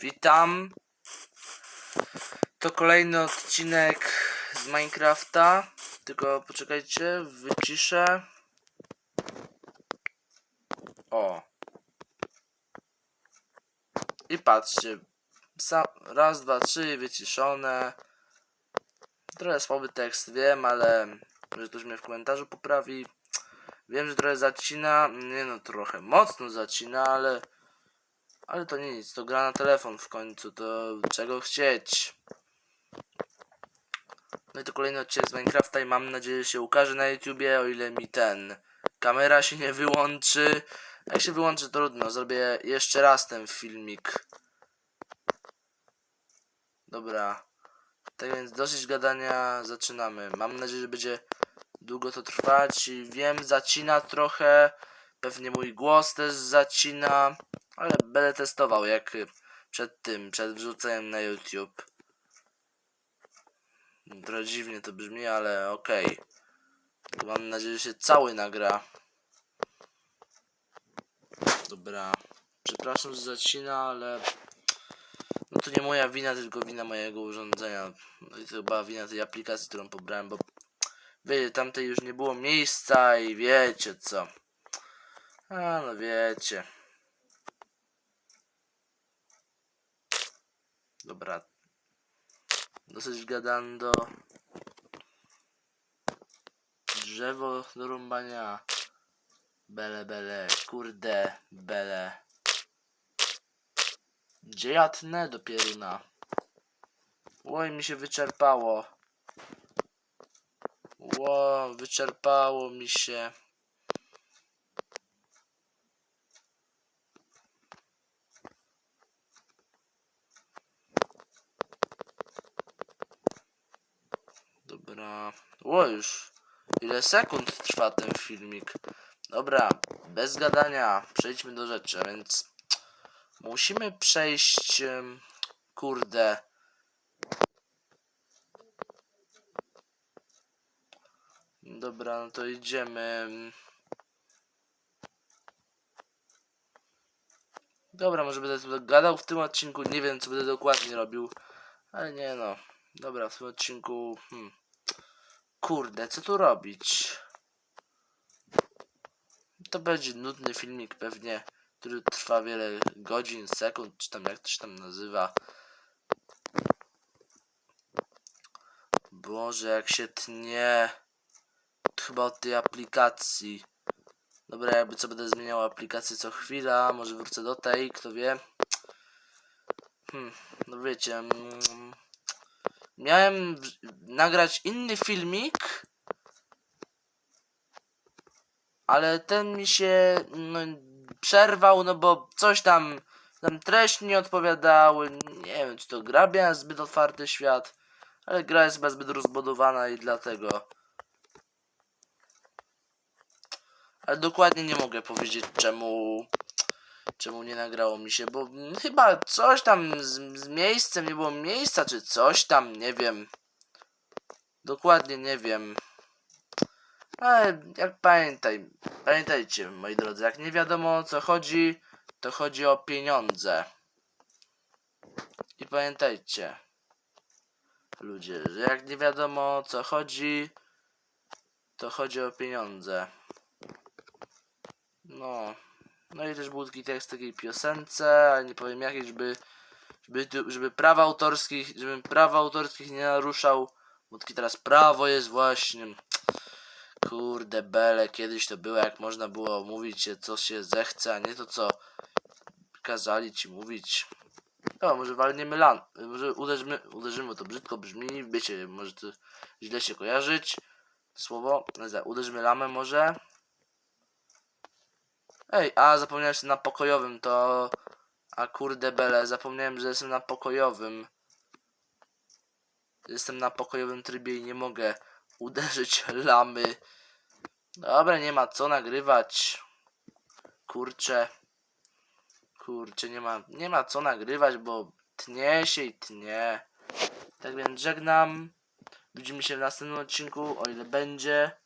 witam. To kolejny odcinek z Minecrafta. Tylko poczekajcie, wyciszę. O. I patrzcie. Raz, dwa, trzy, wyciszone. Trochę słaby tekst, wiem, ale może ktoś mnie w komentarzu poprawi. Wiem, że trochę zacina. Nie no, trochę mocno zacina, ale. Ale to nic, to gra na telefon w końcu, to czego chcieć. No i to kolejny odcinek z Minecrafta i mam nadzieję, że się ukaże na YouTubie, o ile mi ten kamera się nie wyłączy. Jak się wyłączy, to trudno, zrobię jeszcze raz ten filmik. Dobra. Tak więc dosyć gadania, zaczynamy. Mam nadzieję, że będzie długo to trwać i wiem, zacina trochę. Pewnie mój głos też zacina, ale będę testował jak przed tym, przed wrzuceniem na YouTube. Trochę dziwnie to brzmi, ale okej. Mam nadzieję, że się cały nagra. Dobra. Przepraszam, że zacina, ale no to nie moja wina, tylko wina mojego urządzenia. No i to chyba wina tej aplikacji, którą pobrałem, bo wiecie, tamtej już nie było miejsca i wiecie co. A no wiecie. Dobra. Dosyć gadando. Drzewo do rąbania. Bele, bele, kurde, bele. Gdzie ja tnę do pieruna? Oj, mi się wyczerpało. Ło, wyczerpało mi się. Dobra. Już. Ile sekund trwa ten filmik? Dobra, bez gadania. Przejdźmy do rzeczy, a więc musimy przejść. Kurde. Dobra, no to idziemy. Dobra, może będę gadał w tym odcinku. Nie wiem, co będę dokładnie robił. Ale nie no. Dobra, w tym odcinku. Hmm. Kurde, co tu robić? To będzie nudny filmik pewnie, który trwa wiele godzin, sekund, czy tam jak to się tam nazywa. Boże, jak się tnie. Chyba od tej aplikacji. Dobra, jakby co będę zmieniał aplikację co chwila, może wrócę do tej, kto wie. Hmm, no wiecie. Mm, miałem w- nagrać inny filmik, ale ten mi się no, przerwał, no bo coś tam, tam treści nie odpowiadały. Nie wiem, czy to gra miała zbyt otwarty świat, ale gra jest chyba zbyt rozbudowana i dlatego. Ale dokładnie nie mogę powiedzieć czemu czemu nie nagrało mi się, bo chyba coś tam z, z miejscem nie było miejsca, czy coś tam, nie wiem. Dokładnie nie wiem. Ale jak pamiętaj, pamiętajcie moi drodzy, jak nie wiadomo o co chodzi, to chodzi o pieniądze. I pamiętajcie, ludzie, że jak nie wiadomo o co chodzi, to chodzi o pieniądze. No. No i też był taki tekst takiej piosence, ale nie powiem jakiej, żeby, żeby, żeby praw autorskich, żebym praw autorskich nie naruszał, bo takie teraz prawo jest właśnie. Kurde bele, kiedyś to było jak można było mówić się co się zechce, a nie to co kazali ci mówić. No, może walniemy lan, może uderzymy, uderzymy, to brzydko brzmi, wiecie, może to źle się kojarzyć. Słowo, uderzymy lamę może. Ej, a zapomniałem, że jestem na pokojowym, to... A kurde bele, zapomniałem, że jestem na pokojowym. Jestem na pokojowym trybie i nie mogę uderzyć lamy. Dobra, nie ma co nagrywać. Kurczę. Kurczę, nie ma, nie ma co nagrywać, bo tnie się i tnie. Tak więc żegnam. Widzimy się w następnym odcinku, o ile będzie.